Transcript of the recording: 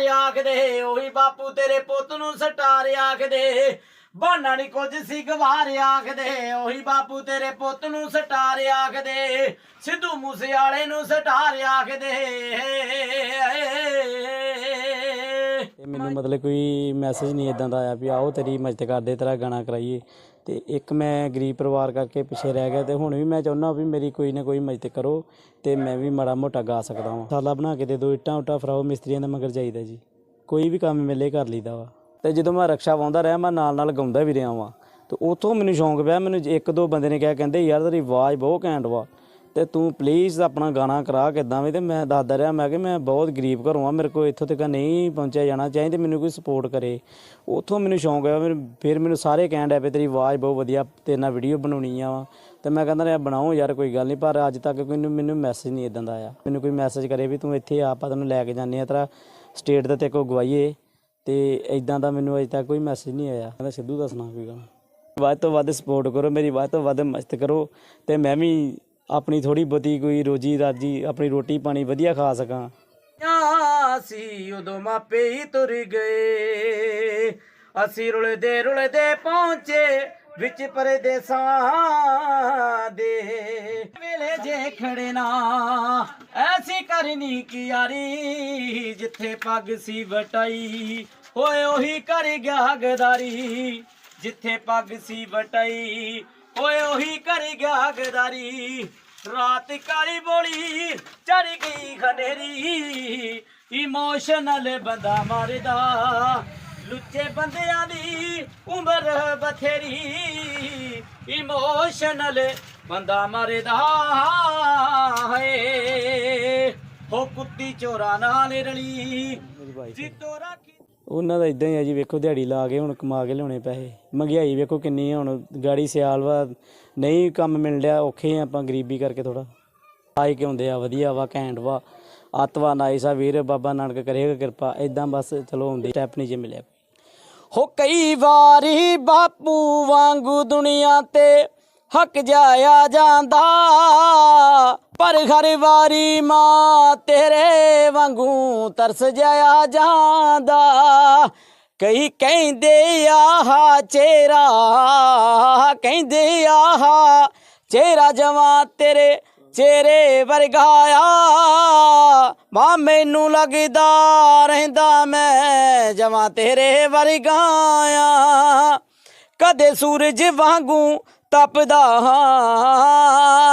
ਆਖਦੇ, ਉਹੀ ਬਾਪੂ ਤੇਰੇ ਪੁੱਤ ਨੂੰ ਸਟਾਰ ਆਖਦੇ। ਬਾਨਾ ਨਹੀਂ ਕੁਝ ਸੀ ਗਵਾਰ ਆਖਦੇ, ਉਹੀ ਬਾਪੂ ਤੇਰੇ ਪੁੱਤ ਨੂੰ ਸਟਾਰ ਆਖਦੇ। ਸਿੱਧੂ ਮੂਸੇ ਵਾਲੇ ਨੂੰ ਸਟਾਰ ਆਖਦੇ। ਤੇ ਮੈਨੂੰ ਮਤਲਬ ਕੋਈ ਮੈਸੇਜ ਨਹੀਂ ਇਦਾਂ ਦਾ ਆਇਆ ਵੀ ਆਓ ਤੇਰੀ ਮਦਦ ਕਰਦੇ, ਤੇਰਾ ਗਾਣਾ ਕਰਾਈਏ। ਤੇ ਇੱਕ ਮੈਂ ਗਰੀਬ ਪਰਿਵਾਰ ਕਰਕੇ ਪਿੱਛੇ ਰਹਿ ਗਿਆ ਤੇ ਹੁਣ ਵੀ ਮੈਂ ਚਾਹੁੰਦਾ ਵੀ ਮੇਰੀ ਕੋਈ ਨਾ ਕੋਈ ਮਦਦ ਕਰੋ ਤੇ ਮੈਂ ਵੀ ਮਾੜਾ ਮੋਟਾ ਗਾ ਸਕਦਾ ਹਾਂ ਸਾਲਾ ਬਣਾ ਕੇ ਦੇ ਦੋ ਇੱਟਾਂ ਉਟਾ ਫਰਾਓ ਮਿਸਤਰੀਆਂ ਦੇ ਮਗਰ ਜਾਈਦਾ ਜੀ। ਕੋਈ ਵੀ ਕੰਮ ਮਿਲੇ ਕਰ ਲਈਦਾ ਵਾ। ਤੇ ਜਦੋਂ ਮੈਂ ਰਕਸ਼ਾ ਵਾਉਂਦਾ ਰਿਹਾ, ਮੈਂ ਨਾਲ ਨਾਲ ਗਾਉਂਦਾ ਵੀ ਰਿਹਾ ਵਾਂ। ਤੇ ਉਥੋਂ ਮੈਨੂੰ ਸ਼ੌਂਕ ਪਿਆ, ਮੈਨੂੰ ਇੱਕ ਦੋ ਬੰਦੇ ਨੇ ਕਿਹਾ, ਕਹਿੰਦੇ, ਯਾਰ ਤੇਰੀ ਆਵਾਜ਼ ਬਹੁਤ ਘੈਂਟ ਵਾ। ਤੇ ਤੂੰ ਪਲੀਜ਼ ਆਪਣਾ ਗਾਣਾ ਕਰਾ ਕਿੱਦਾਂ ਵੀ ਤੇ ਮੈਂ ਦੱਸਦਾ ਰਿਹਾ, ਮੈਂ ਕਿ ਮੈਂ ਬਹੁਤ ਗਰੀਬ ਘਰੋਂ ਆ ਮੇਰੇ ਕੋਲ ਇੱਥੋਂ ਤੱਕ ਨਹੀਂ ਪਹੁੰਚਿਆ ਜਾਣਾ ਚਾਹੀਦਾ ਮੈਨੂੰ ਕੋਈ ਸਪੋਰਟ ਕਰੇ। ਉੱਥੋਂ ਮੈਨੂੰ ਸ਼ੌਂਕ ਆਇਆ ਮੈਨੂੰ ਫਿਰ ਮੈਨੂੰ ਸਾਰੇ ਕਹਿਣ ਡਿਆ ਵੀ ਤੇਰੀ ਆਵਾਜ਼ ਬਹੁਤ ਵਧੀਆ, ਤੇਰੇ ਨਾਲ ਵੀਡੀਓ ਬਣਾਉਣੀ ਆ ਵਾ। ਤੇ ਮੈਂ ਕਹਿੰਦਾ ਰਿਹਾ, ਬਣਾਓ ਯਾਰ, ਕੋਈ ਗੱਲ ਨਹੀਂ, ਪਰ ਅੱਜ ਤੱਕ ਕੋਈ ਮੈਨੂੰ- ਮੈਸੇਜ ਨਹੀਂ ਇਦਾਂ ਦਾ ਆਇਆ। ਮੈਨੂੰ ਕੋਈ ਮੈਸੇਜ ਕਰੇ ਵੀ ਤੂੰ ਇੱਥੇ ਆ, ਆਪਾਂ ਤੈਨੂੰ ਲੈ ਕੇ ਜਾਂਦੇ ਆ ਤੇਰਾ ਸਟੇਟ ਦਾ ਤੇ ਕੋ ਗਵਾਈਏ ਤੇ ਇਦਾਂ ਦਾ ਮੈਨੂੰ ਅਜੇ ਤੱਕ ਕੋਈ ਮੈਸੇਜ ਨਹੀਂ ਆਇਆ। ਕਹਿੰਦਾ, ਸਿੱਧੂ ਦਾ ਸੁਣਾ ਕੋਈ ਗੱਲ ਵੱਧ ਤੋਂ ਵੱਧ ਸਪੋਰਟ ਕਰੋ, ਮੇਰੀ ਵੱਧ ਤੋਂ ਵੱਧ ਮਸਤ ਕਰੋ ਤੇ ਮੈਂ ਵੀ ਆਪਣੀ ਥੋੜੀ ਬਤੀ ਕੋਈ ਰੋਜੀ ਰਾਜੀ, ਆਪਣੀ ਰੋਟੀ ਪਾਣੀ ਵਧੀਆ ਖਾ ਸਕਾਂ। ਆ ਸੀ ਉਦੋਂ ਮਾਪੇ ਹੀ ਤੁਰ ਗਏ। ਅਸੀਂ ਰੁਲਦੇ ਰੁਲਦੇ ਪਹੁੰਚੇ ਵਿੱਚ ਪਰਦੇਸਾਂ ਦੇ। ਵੇਲੇ ਜੇ ਖੜੇ ਨਾ, ਐਸੀ ਕਰਨੀ ਕੀ ਯਾਰੀ? ਜਿੱਥੇ ਪੱਗ ਸੀ ਵਟਾਈ, ਹੋਏ ਉਹੀ ਕਰ ਗਿਆ ਗਦਾਰੀ ਜਿੱਥੇ ਪੱਗ ਸੀ ਵਟਾਈ ਓਏ ਉਹੀ ਕਰ ਗਿਆ ਗਦਾਰੀ ਰਾਤ ਕਾਲੀ ਬੋਲੀ ਚੜ ਗਈ ਖਨੇਰੀ। ਇਮੋਸ਼ਨਲ ਬੰਦਾ ਮਰਦਾ ਲੁੱਚੇ ਬੰਦਿਆਂ ਦੀ ਉਮਰ ਬਥੇਰੀ। ਇਮੋਸ਼ਨਲ ਬੰਦਾ ਮਰਦਾ ਹੈ ਹੋ ਕੁੱਤੀ ਚੋਰਾ ਨਾਲ ਰਲੀ ਜਿੱਤੋ ਰਾਖੀ ਉਹਨਾਂ ਦਾ ਇਦਾਂ ਹੀ ਆ ਜੀ, ਵੇਖੋ ਦਿਹਾੜੀ ਲਾ ਕੇ ਹੁਣ ਕਮਾ ਕੇ ਲਿਆਉਣੇ ਪੈਸੇ। ਮਹਿੰਗਾਈ ਵੇਖੋ ਕਿੰਨੀ ਆ ਹੁਣ, ਗਾੜੀ ਸਿਆਲ ਵਾ, ਨਹੀਂ ਕੰਮ ਮਿਲ ਰਿਹਾ, ਔਖੇ ਆ ਆਪਾਂ ਗਰੀਬੀ ਕਰਕੇ ਥੋੜਾ ਆਏ ਕਿ ਹੁੰਦੇ ਆ, ਵਧੀਆ ਵਾ, ਘੈਂਟ ਵਾ। ਆਤਵਾ ਨਾਈਸ ਆ, ਵੀਰ, ਬਾਬਾ ਨਾਨਕ ਕਰੇਗਾ ਕਿਰਪਾ। ਇਦਾਂ ਬਸ ਚਲੋ ਹੁੰਦੇ ਸਟੈਪ ਨਹੀਂ ਜੇ ਮਿਲਿਆ ਹੋ ਕਈ ਵਾਰੀ ਬਾਪੂ ਵਾਂਗੂ ਦੁਨੀਆ ਤੇ ਹੱਕ ਜਾਇਆ ਜਾਂਦਾ। ਪਰ ਹਰ ਵਾਰੀ ਮਾਂ ਤੇਰੇ ਵਾਂਗੂ ਤਰਸ ਜਾਇਆ ਜਾਂਦਾ। ਕਈ ਕਹਿੰਦੇ ਆਹ ਚਿਹਰਾ, ਕਹਿੰਦੇ ਆਹ ਚਿਹਰਾ ਜਵਾਂ ਤੇਰੇ ਚਿਹਰੇ ਵਰਗਾ ਆ। ਮਾ ਮੈਨੂੰ ਲੱਗਦਾ ਰਹਿੰਦਾ ਮੈਂ ਜਵਾਂ ਤੇਰੇ ਵਰਗਾ ਕਦੇ ਸੂਰਜ ਵਾਂਗੂ ਤਪਦਾ ਹਾਂ।